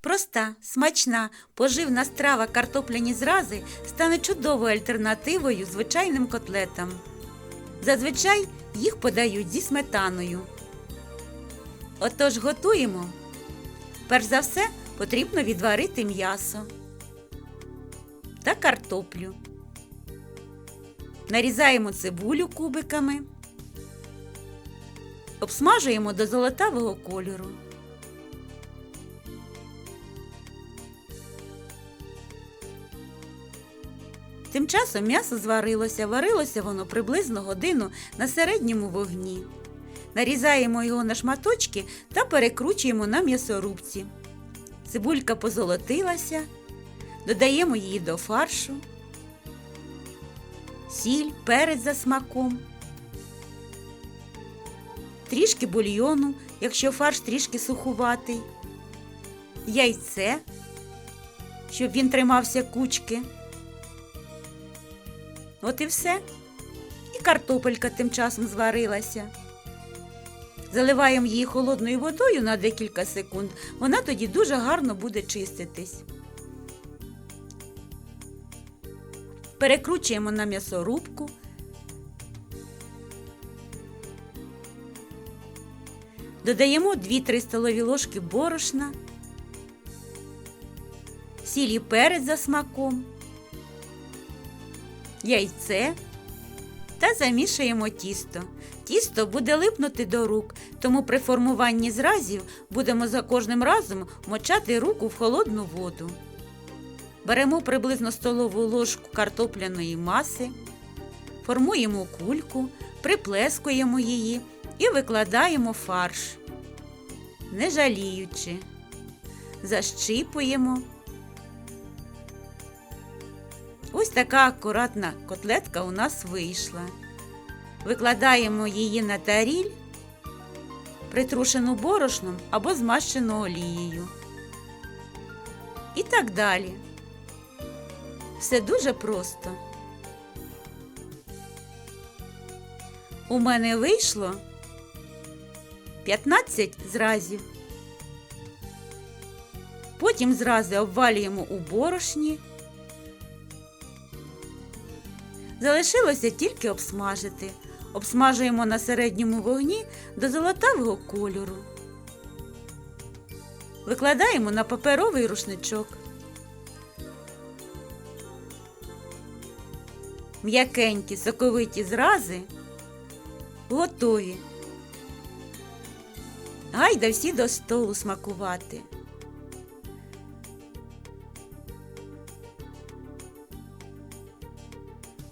Проста, смачна, поживна страва картопляні зрази стане чудовою альтернативою звичайним котлетам. Зазвичай їх подають зі сметаною. Отож готуємо. Перш за все потрібно відварити м'ясо та картоплю. Нарізаємо цибулю кубиками. Обсмажуємо до золотавого кольору. Тим часом м'ясо зварилося, варилося воно приблизно годину на середньому вогні. Нарізаємо його на шматочки та перекручуємо на м'ясорубці. Цибулька позолотилася, додаємо її до фаршу, сіль, перець за смаком, трішки бульйону, якщо фарш трішки сухуватий, яйце, щоб він тримався кучки. От і все. І картопелька тим часом зварилася. Заливаємо її холодною водою на декілька секунд, вона тоді дуже гарно буде чиститись. Перекручуємо на м'ясорубку. Додаємо 2-3 столові ложки борошна, сіль і перець за смаком яйце та замішаємо тісто. Тісто буде липнути до рук, тому при формуванні зразів будемо за кожним разом мочати руку в холодну воду. Беремо приблизно столову ложку картопляної маси, формуємо кульку, приплескуємо її і викладаємо фарш, не жаліючи, защіпуємо. Ось така акуратна котлетка у нас вийшла. Викладаємо її на таріль, притрушену борошном або змащену олією. І так далі. Все дуже просто. У мене вийшло 15 зразів. Потім зрази обвалюємо у борошні. Залишилося тільки обсмажити. Обсмажуємо на середньому вогні до золотавого кольору. Викладаємо на паперовий рушничок. М'якенькі соковиті зрази готові. Гайда всі до столу смакувати.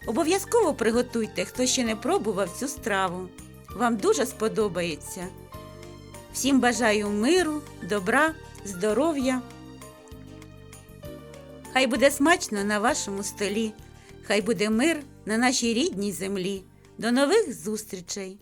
Обов'язково приготуйте, хто ще не пробував цю страву. Вам дуже сподобається. Всім бажаю миру, добра, здоров'я. Хай буде смачно на вашому столі, хай буде мир на нашій рідній землі. До нових зустрічей!